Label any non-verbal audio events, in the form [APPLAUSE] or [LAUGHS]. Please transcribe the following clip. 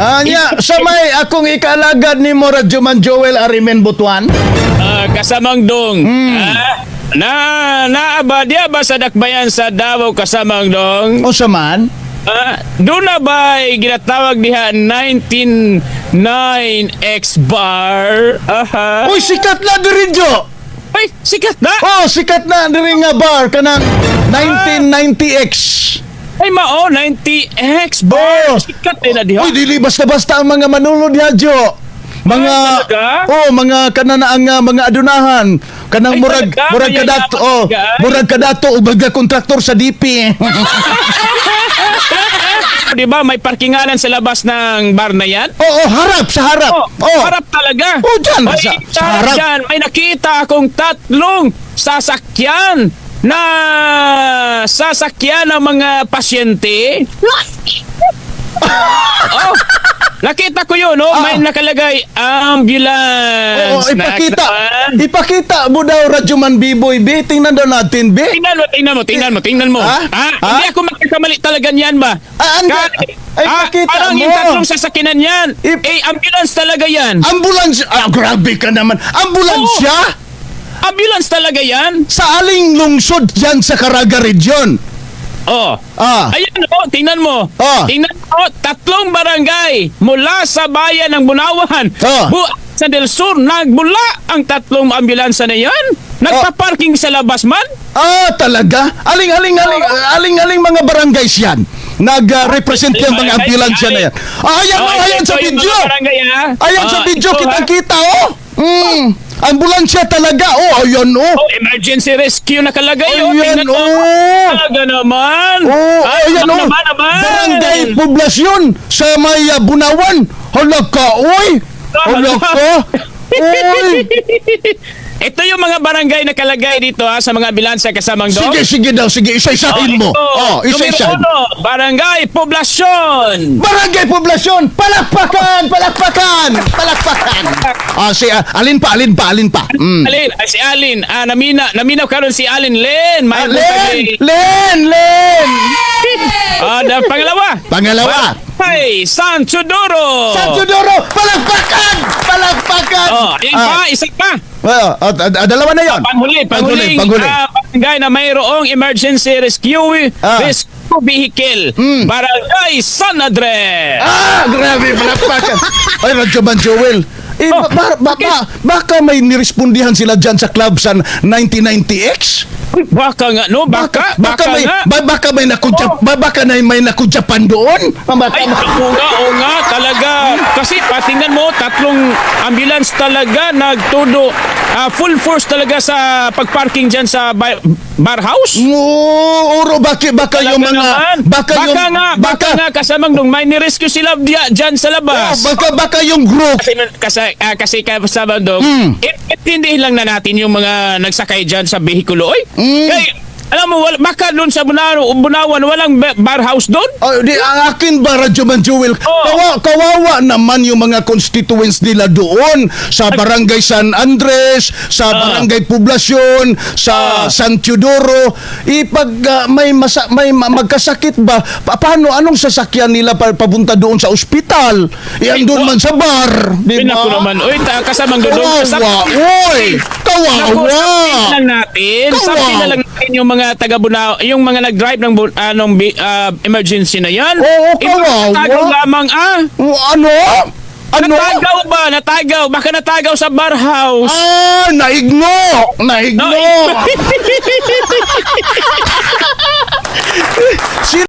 Anya, [LAUGHS] sa may akong ikaalagad ni mo Radyo Man Joel Arimen Butuan. Ah, kasamang dong. Ah, na naa ba diya ba sa dakbayan sa Davao kasamang dong? O sa man? Ah, doon na ba ginatawag diha 199X bar? Aha. Uy, sikat na diri Jo. Ay, sikat na. Oh, sikat na diri nga bar kanang 1990X. Ay, mao 90X bar. Oh. Sikat din na diha. Uy, dili basta-basta ang mga manulod ya Jo. Mga Ay, oh mga kanana ang ah, mga adunahan kanang Ay, murag talaga? murag kadato oh ay. murag kadato ug baga kontraktor sa DP [LAUGHS] Di ba may parkinganan sa labas ng bar na yan? Oo, oh, harap sa harap. Oh, Oh, harap talaga. Oh, dyan, Ay, sa- sa harap. dyan, may nakita akong tatlong sasakyan na sasakyan ng mga pasyente. oh, nakita ko yun, oh, may nakalagay Oo, ambulance. Ah. ipakita. Naman. Ipakita mo daw Radyoman B-Boy B. Tingnan daw natin, B. Tingnan mo, tingnan mo, tingnan mo, tingnan mo. Ha? Ah, Ha? Hindi ako magkakamali talaga niyan ba? Ah, Kahit- ay, ah, pakita parang mo. yung tatlong sasakyanan yan. Ip- eh, ambulance talaga yan. Ambulance. Ah, grabe ka naman. Ambulansya? Ambulance talaga yan. Sa aling lungsod dyan sa Caraga Region? Oh. Ah. Ayan oh, tingnan mo. Ah. Tingnan mo, tatlong barangay mula sa bayan ng Bunawan. Ah. Bu- sa Del Sur, nagmula ang tatlong ambulansya na yan. Nagpa-parking sa labas man. Ah, talaga? Aling, aling, aling, aling, aling mga barangays yan. Nag-represent yung mga ambulansya na yan. Ah, ayan, Oh, oh, ayan ito sa yung video. barangay, ha? Ayan sa Ah, video, kitang-kita, oh. Mm. Ambulansya talaga. Oh, ayan, oh. Oh, emergency rescue nakalagay. oh. Mo. oh. Talaga naman. Oh, Ay, ayan oh. naman, naman. Barangay Poblasyon sa may uh, Bunawan. Hala ka, oy. Hala ka. [LAUGHS] Oy. Ito yung mga barangay na kalagay dito ha, sa mga bilansa kasamang dog. Sige, sige daw, sige. Isa-isahin mo. ito. Oh, isa-isahin. Numero barangay Poblasyon. Barangay Poblasyon, palakpakan, palakpakan, palakpakan. [LAUGHS] Ah, si ah, alin pa, alin pa, alin pa. Mm. Alin, ay, si Alin. Ah, namina, naminaw karon si Alin Len. Ah, Len, Len, Len. Ah, da, pangalawa. Pangalawa. Ay, San Chodoro. San Teodoro, palakpakan, palakpakan. Oh, ayan pa, isa pa. Ah, ah, ah, dalawa na yon. Panghuli, panghuling panghuli. ah, barangay na mayroong emergency rescue Ah. rescue vehicle. Hmm. Barangay San Andres. Ah, grabe, palakpakan. [LAUGHS] Ay, Radyo Man Joel. Eh, Oh, ba, ba, ba, baka may nirespondihan sila dyan sa club sa 1990X? Baka nga, no? Baka, baka, may, nga. ba, baka may nakudya, ba, baka na may nakudyapan doon? Baka, Ay, oo nga, oo nga, talaga. Kasi patingnan mo, tatlong ambulance talaga nagtudo. ah, full force talaga sa pagparking dyan sa bar, bar house. Oo, oro, baka, baka yung Talaga mga, naman. baka, yung, nga, baka, nga kasamang nung may nirescue sila diya, dyan sa Oh, labas. baka, baka yung group. kasi, kasi, ah, kasi kasama dong, Mm. intindihin lang na natin yung mga nagsakay dyan sa behikulo. Oy, Mm. kay, alam mo, wala, baka doon sa Bunawan, Bunawan walang ba- bar house doon. Oh, di, ang akin ba, Radyo Man Joel? Oh. Kawa, kawawa naman yung mga constituents nila doon sa Barangay San Andres, sa Barangay Poblasyon, sa Ah. San Teodoro. Ipag ah, may, masa, may ma- magkasakit ba, pa, paano, anong sasakyan nila pa, papunta doon sa ospital? Iyan doon man sa bar. Di Pinak ko ba? naman. Uy, ta, kasamang doon. Kawawa, oy! Naku, Kawawa! sabihin lang natin. Kawawa. Sabihin na lang natin yung mga taga Bunao, yung mga nag-drive ng anong ah, uh, ah, emergency na yan. Oo, Ito natagaw lamang ah. Mm, ano? Ano? Natagaw ba? Natagaw. Baka natagaw sa bar house. Ah, naigno! Naigno! No, eh. [LAUGHS] [LAUGHS]